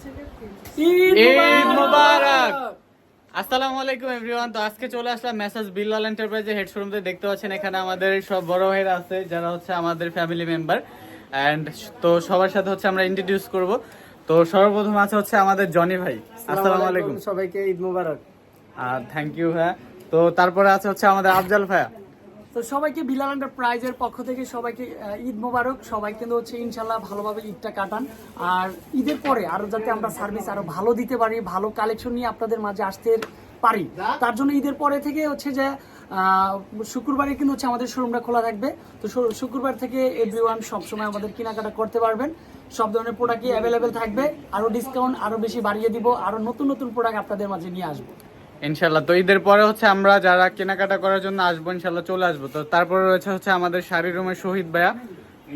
ঈদ মোবারক! আসসালামু আলাইকুম এভরিওয়ান তো আজকে চলে আসলাম মেসাজ বিল্লাল এন্টারপ্রাইজের হেড শোরুমতে দেখতে পাচ্ছেন এখানে আমাদের সব বড় ভাইরা আছে যারা হচ্ছে আমাদের ফ্যামিলি মেম্বার এন্ড তো সবার সাথে হচ্ছে আমরা ইন্ট্রোডিউস করব। তো সর্বপ্রথম আছে হচ্ছে আমাদের জনি ভাই। আসসালামু আলাইকুম সবাইকে ঈদ মোবারক। আর থ্যাংক ইউ ভাইয়া তো তারপরে আছে হচ্ছে আমাদের আফজাল ভাইয়া। তো সবাইকে বিলাল প্রাইজের পক্ষ থেকে সবাইকে ঈদ মোবারক। সবাই কিন্তু হচ্ছে ইনশাল্লাহ ভালোভাবে ঈদটা কাটান। আর ঈদের পরে আরও যাতে আমরা সার্ভিস আরও ভালো দিতে পারি, ভালো কালেকশন নিয়ে আপনাদের মাঝে আসতে পারি, তার জন্য ঈদের পরে থেকে হচ্ছে যে শুক্রবারে কিন্তু হচ্ছে আমাদের শোরুমটা খোলা থাকবে। তো শুক্রবার থেকে এভরিওয়ান সবসময় আমাদের কেনাকাটা করতে পারবেন। সব ধরনের প্রোডাক্টই অ্যাভেলেবেল থাকবে। আরও ডিসকাউন্ট আরও বেশি বাড়িয়ে দিব। আরও নতুন নতুন প্রোডাক্ট আপনাদের মাঝে নিয়ে আসব। ইনশাল্লাহ তো ঈদের পরে হচ্ছে আমরা যারা কেনাকাটা করার জন্য আসব ইনশাল্লাহ চলে আসব। তো তারপরে রয়েছে হচ্ছে আমাদের শাড়ি রুমের শহীদ ভাইয়া।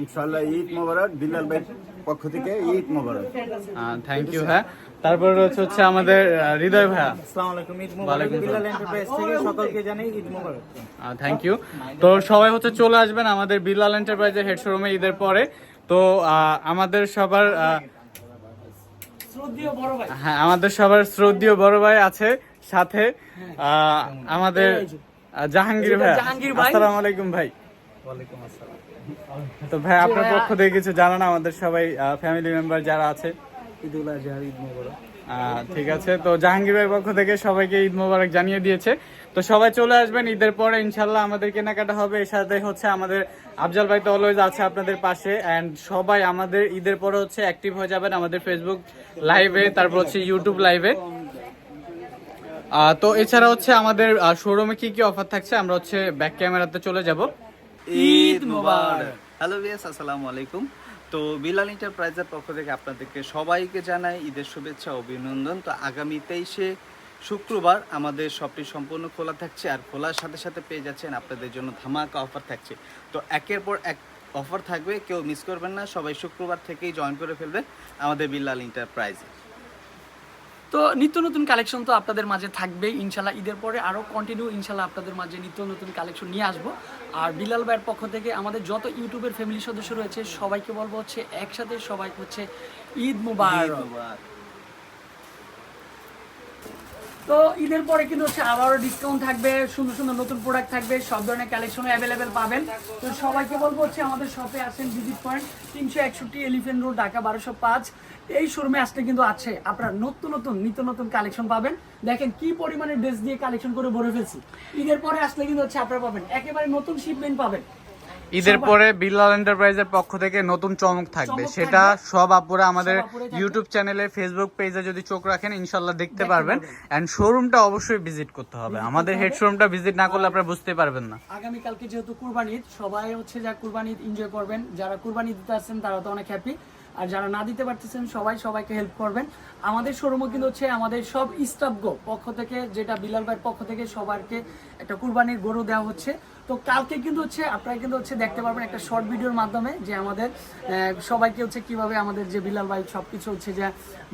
ইনশাল্লাহ ঈদ মোবারক বিল্লাল ভাই পক্ষ থেকে ঈদ মোবারক। থ্যাংক ইউ হ্যাঁ। তারপরে রয়েছে হচ্ছে আমাদের হৃদয় ভাইয়া। আসসালামু আলাইকুম ঈদ মোবারক। ওয়ালাইকুম বিল্লাল এন্টারপ্রাইজ থেকে সকলকে জানাই ঈদ মোবারক। থ্যাংক ইউ তো সবাই হচ্ছে চলে আসবেন আমাদের বিল্লাল এন্টারপ্রাইজের হেড শোরুমে ঈদের পরে। তো আমাদের সবার আহ, শ্রদ্ধেয় বড় ভাই হ্যাঁ আমাদের সবার শ্রদ্ধীয় বড় ভাই আছে সাথে আমাদের জাহাঙ্গীর ভাই। আসসালাম আলাইকুম ভাই। তো ভাই আপনার পক্ষ থেকে কিছু জানান আমাদের সবাই ফ্যামিলি মেম্বার যারা আছে। ঈদ উল আজহা ঈদ মোবারক। ঠিক আছে। তো জাহাঙ্গীর ভাইয়ের পক্ষ থেকে সবাইকে ঈদ মোবারক জানিয়ে দিয়েছে। তো সবাই চলে আসবেন ঈদের পরে ইনশাল্লাহ আমাদের কেনাকাটা হবে। এর সাথে হচ্ছে আমাদের আফজাল ভাই তো অলওয়েজ আছে আপনাদের পাশে। অ্যান্ড সবাই আমাদের ঈদের পরে হচ্ছে অ্যাক্টিভ হয়ে যাবেন আমাদের ফেসবুক লাইভে তারপর হচ্ছে ইউটিউব লাইভে তো এছাড়া হচ্ছে আমাদের শোরুমে কি কি অফার থাকছে? আমরা হচ্ছে ব্যাক ক্যামেরাতে চলে যাব। ঈদ মোবারক। হ্যালো ভিয়াস আসসালামু আলাইকুম। তো বিলাল এন্টারপ্রাইজের পক্ষ থেকে আপনাদেরকে সবাইকে জানাই ঈদের শুভেচ্ছা, অভিনন্দন। তো আগামী তেইশে শুক্রবার আমাদের শপটি সম্পূর্ণ খোলা থাকছে আর খোলার সাথে সাথে পেয়ে যাচ্ছেন আপনাদের জন্য ধামাকা অফার থাকছে। তো একের পর এক অফার থাকবে, কেউ মিস করবেন না, সবাই শুক্রবার থেকেই জয়েন করে ফেলবেন আমাদের বিল্লাল এন্টারপ্রাইজে তো নিত্য নতুন কালেকশন তো আপনাদের মাঝে থাকবে ইনশাল্লাহ ঈদের পরে আরও কন্টিনিউ ইনশাল্লাহ আপনাদের মাঝে নিত্য নতুন কালেকশন নিয়ে আসব। আর বিলাল ভাইয়ের পক্ষ থেকে আমাদের যত ইউটিউবের ফ্যামিলি সদস্য রয়েছে সবাইকে বলব হচ্ছে একসাথে সবাই হচ্ছে ঈদ মুবারক। তো ঈদের পরে কিন্তু হচ্ছে আবারও ডিসকাউন্ট থাকবে, সুন্দর সুন্দর নতুন প্রোডাক্ট থাকবে, সব ধরনের কালেকশন অ্যাভেলেবেল পাবেন। তো সবাইকে বলব হচ্ছে আমাদের শপে আসেন ভিজিট পয়েন্ট তিনশো একষট্টি এলিফেন্ট রোড ঢাকা বারোশো পাঁচ। এই শোরুমে আসলে কিন্তু আছে, আপনারা নতুন নতুন, নিত্য নতুন কালেকশন পাবেন। দেখেন কি পরিমাণে ড্রেস দিয়ে কালেকশন করে ভরে ফেলছি। ঈদের পরে আসলে কিন্তু হচ্ছে আপনারা পাবেন, একেবারে নতুন শিপমেন্ট পাবেন। ঈদের পরে বিল্লাল এন্টারপ্রাইজের পক্ষ থেকে নতুন চমক থাকবে। সেটা সব আপুরা আমাদের। ইউটিউব চ্যানেলে ফেসবুক পেজে যদি চোখ রাখেন ইনশাল্লাহ দেখতে পারবেন। এন্ড শোরুমটা অবশ্যই ভিজিট করতে হবে। আমাদের হেড শোরুমটা ভিজিট না করলে আপনারা বুঝতে পারবেন না। আগামী কালকে যেহেতু কুরবানি ঈদ সবাই হচ্ছে যা কুরবানি ঈদ এনজয় করবেন যারা কুরবানি দিতে আসছেন তারা তো অনেক হ্যাপি আর যারা না দিতে পারতেছেন সবাই সবাইকে হেল্প করবেন। আমাদের শোরুমও কিন্তু হচ্ছে আমাদের সব স্টাফ গো পক্ষ থেকে যেটা বিলাল ভাইয়ের পক্ষ থেকে সবারকে একটা কুরবানির গরু দেওয়া হচ্ছে। তো কালকে কিন্তু হচ্ছে আপনারা কিন্তু হচ্ছে দেখতে পারবেন একটা শর্ট ভিডিওর মাধ্যমে যে আমাদের সবাইকে হচ্ছে কীভাবে আমাদের যে বিলাল ভাই সবকিছু হচ্ছে যে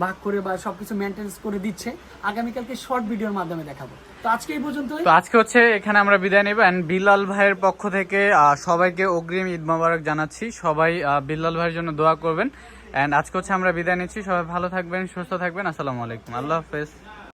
ভাগ করে বা সবকিছু মেনটেন্স করে দিচ্ছে আগামীকালকে শর্ট ভিডিওর মাধ্যমে দেখাবো। তো আজকে এই পর্যন্তই। তো আজকে হচ্ছে এখানে আমরা বিদায় নেব এন্ড বিল্লাল ভাইয়ের পক্ষ থেকে সবাইকে অগ্রিম ঈদ মোবারক জানাচ্ছি। সবাই আহ, বিল্লাল ভাইয়ের জন্য দোয়া করবেন। এন্ড আজকে হচ্ছে আমরা বিদায় নিচ্ছি। সবাই ভালো থাকবেন, সুস্থ থাকবেন। আসসালামু আলাইকুম। আল্লাহ হাফেজ।